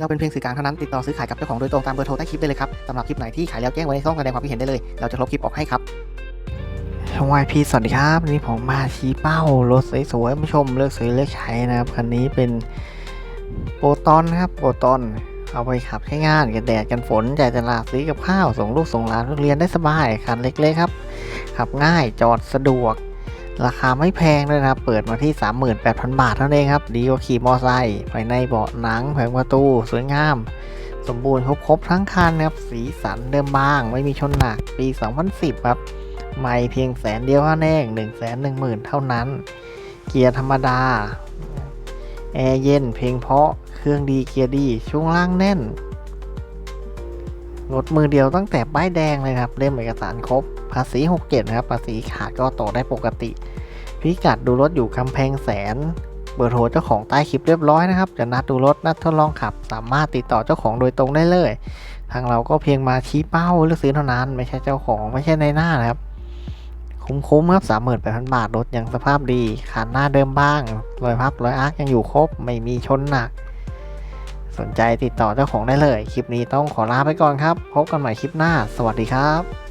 เราเป็นเพียงสื่อกลางเท่านั้นติดต่อซื้อขายกับเจ้าของโดยตรงตามเบอร์โทรใต้คลิปได้เลยครับสำหรับคลิปไหนที่ขายแล้วแจ้งไว้ในช่องแสดงความคิดเห็นได้เลย เราจะลบคลิปออกให้ครับช่องวายพีสวัสดีครับวันนี้ผมมาชี้เป้ารถสวยๆผู้ชมเลือกซื้อเลือกใช้นะครับคันนี้เป็นโปรตอนนะครับโปรตอนเอาไปขับใช้งานกันแดดกันฝนจ่ายตลาดซื้อกับข้าวส่งลูกส่งหลานเรียนได้สบายคันเล็กๆครับขับง่ายจอดสะดวก ราคาไม่แพงด้วยนะครับ เปิดมาที่ 38,000 บาทเท่านั้นเองครับ ดีกว่าขี่มอไซค์ภายในเบาะหนังแผงประตู สวยงาม สมบูรณ์ครบๆทั้งคันนะครับ สีสันเดิมบาง ไม่มีชนหนัก ปี 2010 ครับ ไม่เพียงแสนเดียวเท่านั้นเอง1 1 0 0 0 เท่านั้น เกียร์ธรรมดา แอร์เย็น เพลงเพาะ เครื่องดีเกียร์ดี ช่วงล่างแน่น รถมือเดียวตั้งแต่ป้ายแดงเลยครับ เล่มเอกสารครบ ภาษี 67 นะครับ ภาษีขาดก็ต่อได้ปกติ พิกัดดูรถอยู่กำแพงแสน เบอร์โทรเจ้าของใต้คลิปเรียบร้อยนะครับ จะนัดดูรถนัดทดลองขับ สามารถติดต่อเจ้าของโดยตรงได้เลย ทางเราก็เพียงมาชี้เป้าเลือกซื้อเท่านั้น ไม่ใช่เจ้าของไม่ใช่ในหน้านะครับ คุ้มๆครับสามหมื่นแปดพันบาทรถยังสภาพดีขาดหน้าเดิมบ้างรอยพับรอยอาร์คยังอยู่ครบไม่มีชนหนัก สนใจติดต่อเจ้าของได้เลย คลิปนี้ต้องขอลาไปก่อนครับ พบกันใหม่คลิปหน้า สวัสดีครับ